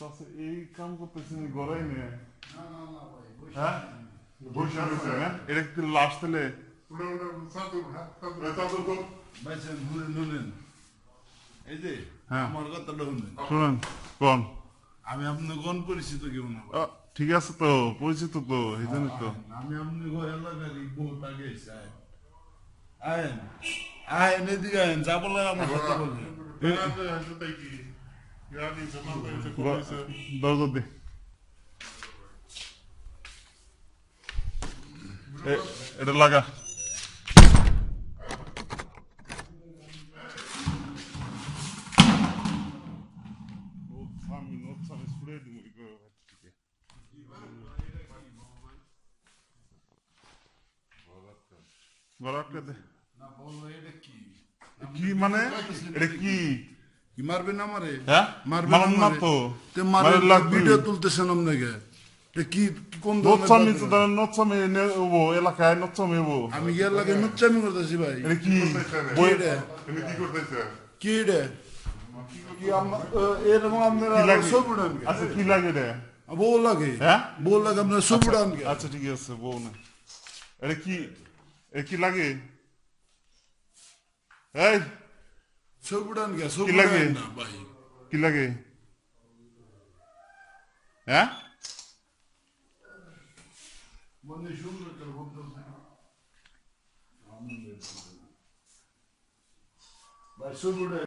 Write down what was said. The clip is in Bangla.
চাচা, এই কাম করতেছেন গড়াই নিয়ে না না না ভাই হ্যাঁ বসে আছে হ্যাঁ? এটা কি লাশ তেলে ওটা ওটা চাদর হ্যাঁ চাদর তো বাইছেন শুনেন শুনেন এই যে হ্যাঁ। আমার কথাটা শুনেন শুনেন কোন আমি আপনার গণ পরিচিত কেউ না। ঠিক আছে তো পরিচিত তো এই জন্য তো আমি আপনি গো এলাকার বহুত আগে আয়েন আয়েন এদিকে আয়েন যা বলার আমার কথা বলবেন জমা হয়েছে করেছে দরজা দে এ- এটা লাগা কি কি মানে এটা কি মারবেন আমারে মারবেন না? তো তে মারে ভিডিও তুলতেছেন আপনাকে কি কোন নচ্ছামি তো বাদরা? নচ্ছামি নেব এলাকায় নচ্ছামি হব আমি গিয়ে লাগে নুচ্চামি করতেছি ভাই এটা কি কি বই রে তুমি কি করতেছে কি রে কি এরকম আপনারা সব উড়ান আচ্ছা কি লাগে রে বউ লাগে হ্যাঁ? বউ লাগে আপনার সব উড়ান আচ্ছা ঠিক আছে বউ না এটা কি এটা কি লাগে এই উড়ান গে? উড়ান না ভাই কি লাগে হ্যাঁ মনে সুন্দর করে বলতেছে ভাই উড়ান